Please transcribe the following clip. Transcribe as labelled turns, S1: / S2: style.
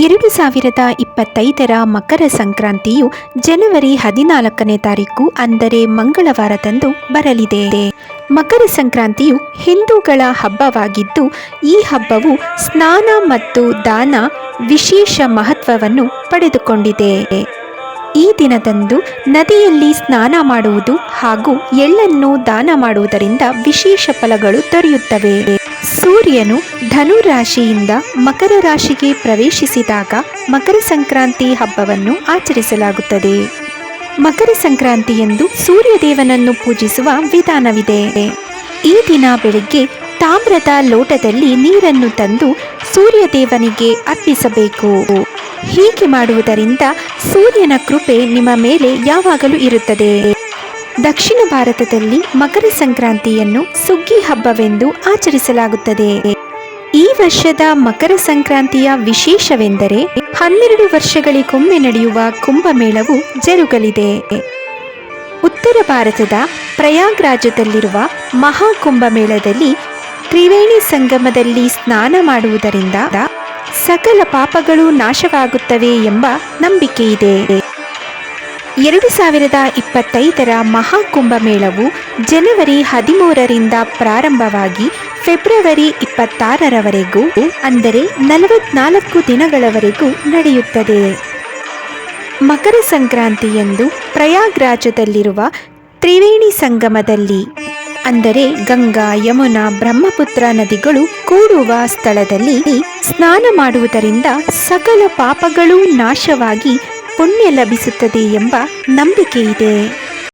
S1: ಎರಡು ಸಾವಿರದ ಇಪ್ಪತ್ತೈದರ ಮಕರ ಸಂಕ್ರಾಂತಿಯು ಜನವರಿ ಹದಿನಾಲ್ಕನೇ ತಾರೀಕು, ಅಂದರೆ ಮಂಗಳವಾರದಂದು ಬರಲಿದೆ. ಮಕರ ಸಂಕ್ರಾಂತಿಯು ಹಿಂದೂಗಳ ಹಬ್ಬವಾಗಿದ್ದು, ಈ ಹಬ್ಬವು ಸ್ನಾನ ಮತ್ತು ದಾನ ವಿಶೇಷ ಮಹತ್ವವನ್ನು ಪಡೆದುಕೊಂಡಿದೆ. ಈ ದಿನದಂದು ನದಿಯಲ್ಲಿ ಸ್ನಾನ ಮಾಡುವುದು ಹಾಗೂ ಎಳ್ಳನ್ನು ದಾನ ಮಾಡುವುದರಿಂದ ವಿಶೇಷ ಫಲಗಳು ದೊರೆಯುತ್ತವೆ. ಸೂರ್ಯನು ಧನು ರಾಶಿಯಿಂದ ಮಕರ ರಾಶಿಗೆ ಪ್ರವೇಶಿಸಿದಾಗ ಮಕರ ಸಂಕ್ರಾಂತಿ ಹಬ್ಬವನ್ನು ಆಚರಿಸಲಾಗುತ್ತದೆ. ಮಕರ ಸಂಕ್ರಾಂತಿ ಎಂದು ಸೂರ್ಯದೇವನನ್ನು ಪೂಜಿಸುವ ವಿಧಾನವಿದೆ. ಈ ದಿನ ಬೆಳಿಗ್ಗೆ ತಾಮ್ರದ ಲೋಟದಲ್ಲಿ ನೀರನ್ನು ತಂದು ಸೂರ್ಯದೇವನಿಗೆ ಅರ್ಪಿಸಬೇಕು. ಹೀಗೆ ಮಾಡುವುದರಿಂದ ಸೂರ್ಯನ ಕೃಪೆ ನಿಮ್ಮ ಮೇಲೆ ಯಾವಾಗಲೂ ಇರುತ್ತದೆ. ದಕ್ಷಿಣ ಭಾರತದಲ್ಲಿ ಮಕರ ಸಂಕ್ರಾಂತಿಯನ್ನು ಸುಗ್ಗಿ ಹಬ್ಬವೆಂದು ಆಚರಿಸಲಾಗುತ್ತದೆ. ಈ ವರ್ಷದ ಮಕರ ಸಂಕ್ರಾಂತಿಯ ವಿಶೇಷವೆಂದರೆ ಹನ್ನೆರಡು ವರ್ಷಗಳಿಗೊಮ್ಮೆ ನಡೆಯುವ ಕುಂಭಮೇಳವು ಜರುಗಲಿದೆ. ಉತ್ತರ ಭಾರತದ ಪ್ರಯಾಗ್ರಾಜದಲ್ಲಿರುವ ಮಹಾಕುಂಭಮೇಳದಲ್ಲಿ ತ್ರಿವೇಣಿ ಸಂಗಮದಲ್ಲಿ ಸ್ನಾನ ಮಾಡುವುದರಿಂದ ಸಕಲ ಪಾಪಗಳು ನಾಶವಾಗುತ್ತವೆ ಎಂಬ ನಂಬಿಕೆಯಿದೆ. ಎರಡು ಸಾವಿರದ ಇಪ್ಪತ್ತೈದರ ಮಹಾಕುಂಭಮೇಳವು ಜನವರಿ ಹದಿಮೂರರಿಂದ ಪ್ರಾರಂಭವಾಗಿ ಫೆಬ್ರವರಿ ಇಪ್ಪತ್ತಾರರವರೆಗೂ, ಅಂದರೆ ನಲವತ್ನಾಲ್ಕು ದಿನಗಳವರೆಗೂ ನಡೆಯುತ್ತದೆ. ಮಕರ ಸಂಕ್ರಾಂತಿಯಂದು ಪ್ರಯಾಗ್ರಾಜದಲ್ಲಿರುವ ತ್ರಿವೇಣಿ ಸಂಗಮದಲ್ಲಿ, ಅಂದರೆ ಗಂಗಾ, ಯಮುನಾ, ಬ್ರಹ್ಮಪುತ್ರ ನದಿಗಳು ಕೂಡುವ ಸ್ಥಳದಲ್ಲಿ ಸ್ನಾನ ಮಾಡುವುದರಿಂದ ಸಕಲ ಪಾಪಗಳೂ ನಾಶವಾಗಿ ಪುಣ್ಯ ಲಭಿಸುತ್ತದೆ ಎಂಬ ನಂಬಿಕೆ ಇದೆ